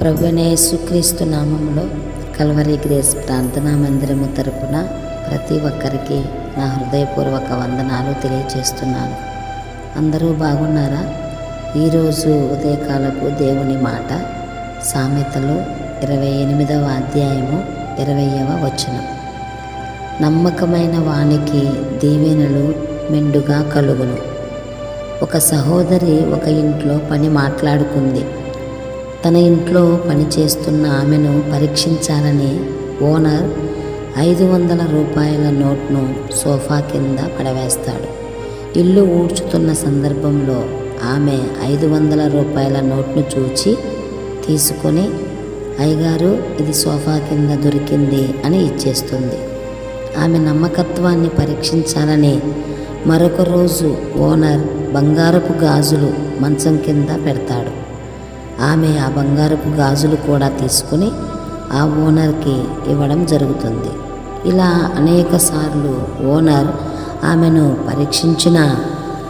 ప్రభునే యేసుక్రీస్తు నామంలో Calvary grace ప్రార్థనా మందిరము తరపున ప్రతి ఒక్కరికి నా హృదయపూర్వక వందనాలు తెలియచేస్తున్నాను. అందరూ బాగున్నారా? ఈరోజు ఉదయకాలపు దేవుని మాట సామెతలు ఇరవై ఎనిమిదవ అధ్యాయము ఇరవయవ వచనం. నమ్మకమైన వానికి దీవెనలు మెండుగా కలుగును. ఒక సహోదరి ఒక ఇంట్లో పని మాట్లాడుకుంది. తన ఇంట్లో పనిచేస్తున్న ఆమెను పరీక్షించాలని ఓనర్ ఐదు వందల రూపాయల నోట్ను సోఫా కింద పడవేస్తాడు. ఇల్లు ఊడ్చుతున్న సందర్భంలో ఆమె ఐదు వందల రూపాయల నోట్ను చూచి తీసుకొని అయ్యగారు ఇది సోఫా కింద దొరికింది అని ఇచ్చేస్తుంది. ఆమె నమ్మకత్వాన్ని పరీక్షించాలని మరొక రోజు ఓనర్ బంగారపు గాజులు మంచం కింద పెడతాడు. ఆమె ఆ బంగారపు గాజులు కూడా తీసుకుని ఆ ఓనర్కి ఇవ్వడం జరుగుతుంది. ఇలా అనేక సార్లు ఓనర్ ఆమెను పరీక్షించిన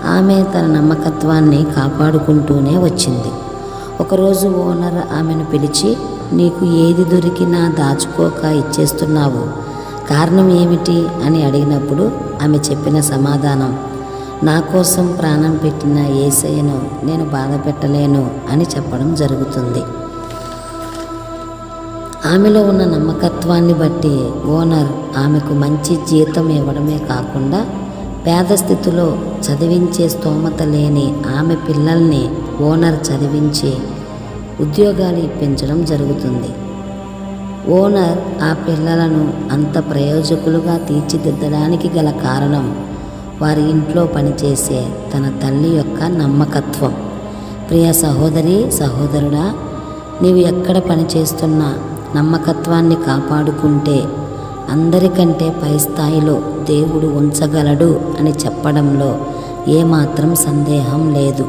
ఆమె తన నమ్మకత్వాన్ని కాపాడుకుంటూనే వచ్చింది. ఒకరోజు ఓనర్ ఆమెను పిలిచి నీకు ఏది దొరికినా దాచుకోక ఇచ్చేస్తున్నావు. కారణం ఏమిటి? అని అడిగినప్పుడు ఆమె చెప్పిన సమాధానం నా కోసం ప్రాణం పెట్టిన ఏసయ్యను నేను బాధ పెట్టలేను అని చెప్పడం జరుగుతుంది. ఆమెలో ఉన్న నమ్మకత్వాన్ని బట్టి ఓనర్ ఆమెకు మంచి జీతం ఇవ్వడమే కాకుండా పేద స్థితిలో చదివించే స్తోమత లేని ఆమె పిల్లల్ని ఓనర్ చదివించి ఉద్యోగాలు ఇప్పించడం జరుగుతుంది. ఓనర్ ఆ పిల్లలను అంత ప్రయోజకులుగా తీర్చిదిద్దడానికి గల కారణం వారి ఇంట్లో పనిచేసే తన తల్లి యొక్క నమ్మకత్వం. ప్రియ సహోదరి సహోదరుడా నీవు ఎక్కడ పనిచేస్తున్నా నమ్మకత్వాన్ని కాపాడుకుంటే అందరికంటే పై స్థాయిలో దేవుడు ఉంచగలడు అని చెప్పడంలో ఏమాత్రం సందేహం లేదు.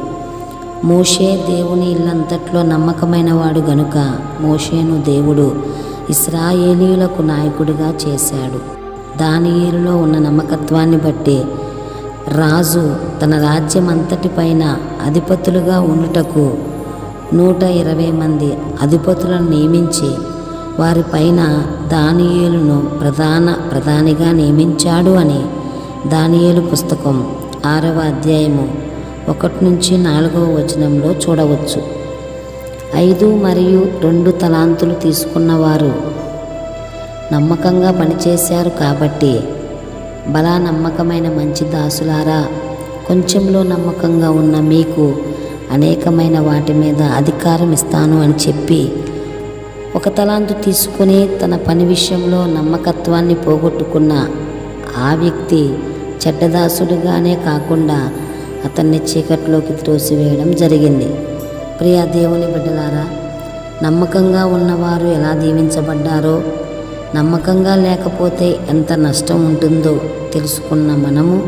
మోషే దేవుని ఇల్లంతట్లో నమ్మకమైనవాడు గనుక మోషేను దేవుడు ఇస్రాయేలీయులకు నాయకుడిగా చేశాడు. దానియేలులో ఉన్న నమ్మకత్వాన్ని బట్టి రాజు తన రాజ్యమంతటిపైన అధిపతులుగా ఉండుటకు నూట ఇరవై మంది అధిపతులను నియమించి వారిపైన దానియేలును ప్రధాన ప్రధానిగా నియమించాడు అని దానియేలు పుస్తకం ఆరవ అధ్యాయము ఒకటి నుంచి నాలుగవ వచనంలో చూడవచ్చు. ఐదు మరియు రెండు తలాంతులు తీసుకున్నవారు నమ్మకంగా పనిచేశారు కాబట్టి బలా నమ్మకమైన మంచి దాసులారా కొంచెంలో నమ్మకంగా ఉన్న మీకు అనేకమైన వాటి మీద అధికారం ఇస్తాను అని చెప్పి ఒక తలాంతు తీసుకుని తన పని విషయంలో నమ్మకత్వాన్ని పోగొట్టుకున్న ఆ వ్యక్తి చెడ్డదాసుడిగానే కాకుండా అతన్ని చీకట్లోకి త్రోసివేయడం జరిగింది. ప్రియా దేవుని బిడ్డలారా నమ్మకంగా ఉన్నవారు ఎలా దీవించబడ్డారో నమ్మకంగా లేకపోతే ఎంత నష్టం ఉంటుందో తెలుసుకున్న మనము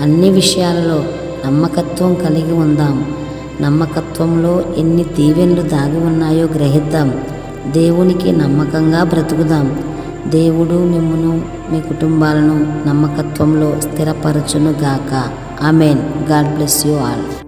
అన్ని విషయాలలో నమ్మకత్వం కలిగి ఉందాం. నమ్మకత్వంలో ఎన్ని దీవెనలు దాగి ఉన్నాయో గ్రహిద్దాం. దేవునికి నమ్మకంగా బ్రతుకుదాం. దేవుడు మిమ్మను మీ కుటుంబాలను నమ్మకత్వంలో స్థిరపరచును గాక amen. God bless you all.